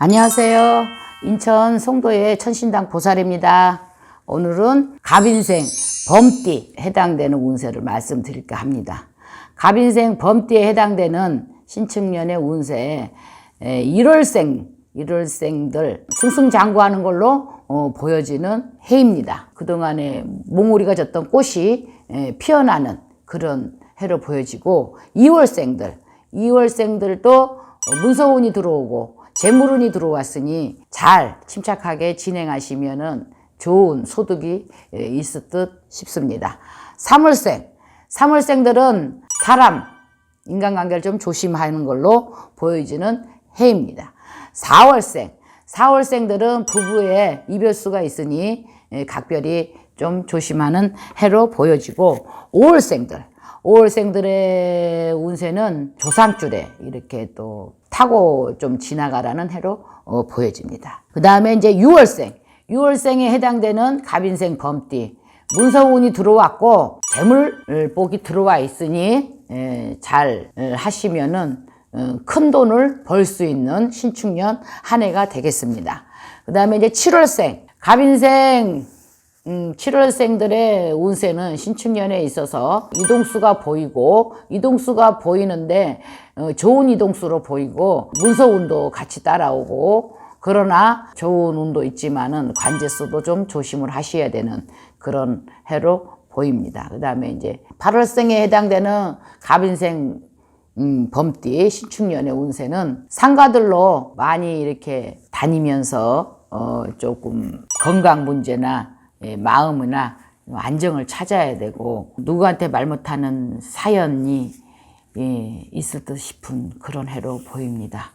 안녕하세요. 인천 송도의 천신당 보살입니다. 오늘은 갑인생 범띠 해당되는 운세를 말씀드릴까 합니다. 갑인생 범띠에 해당되는 신축년의 운세 1월생 1월생들 승승장구하는 걸로 어, 보여지는 해입니다. 그동안에 몽우리가 졌던 꽃이 에, 피어나는 그런 해로 보여지고 2월생들 2월생들도 문서운이 들어오고 재물운이 들어왔으니 잘 침착하게 진행하시면은 좋은 소득이 에, 있을 듯 싶습니다. 3월생 3월생들은 사람 인간관계를 좀 조심하는 걸로 보여지는 해입니다. 4월생 4월생들은 부부의 이별수가 있으니 에, 각별히 좀 조심하는 해로 보여지고 5월생들 5월생들의 운세는 조상줄에 이렇게 또 타고 좀 지나가라는 해로 어, 보여집니다. 그 다음에 이제 6월생 6월생에 해당되는 갑인생 범띠 문서운이 들어왔고 재물복이 들어와 있으니 에, 잘 에, 하시면은 어, 큰 돈을 벌 수 있는 신축년 한 해가 되겠습니다. 그 다음에 이제 7월생 갑인생 음, 7월생들의 운세는 신축년에 있어서 이동수가 보이고 이동수가 보이는데 어, 좋은 이동수로 보이고 문서운도 같이 따라오고 그러나 좋은 운도 있지만은 관제수도 좀 조심을 하셔야 되는 그런 해로 보입니다. 그 다음에 이제 8월생에 해당되는 갑인생 음, 범띠 신축년의 운세는 상가들로 많이 이렇게 다니면서 어, 조금 건강 문제나 예, 마음이나 안정을 찾아야 되고 누구한테 말 못하는 사연이 예, 있을 듯 싶은 그런 해로 보입니다.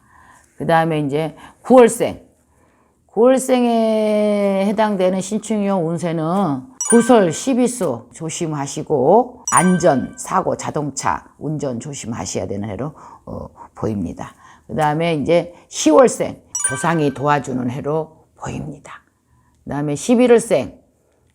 그 다음에 이제 9월생 9월생에 해당되는 신축년 운세는 구설, 시비수 조심하시고 안전, 사고, 자동차 운전 조심하셔야 되는 해로 어, 보입니다. 그 다음에 이제 10월생 조상이 도와주는 해로 보입니다. 그 다음에 11월생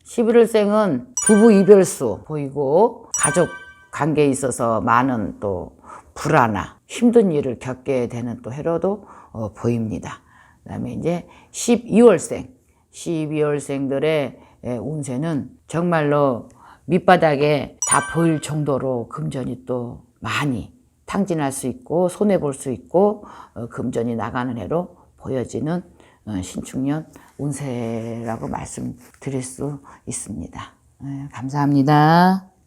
11월생은 부부 이별수 보이고 가족 관계에 있어서 많은 또 불안나 힘든 일을 겪게 되는 또 해로도 어, 보입니다. 그 다음에 이제 12월생 12월생들의 운세는 정말로 밑바닥에 다 보일 정도로 금전이 또 많이 탕진할 수 있고 손해 볼 수 있고 어, 금전이 나가는 해로 보여지는 어, 신축년 운세라고 말씀드릴 수 있습니다. 네, 감사합니다.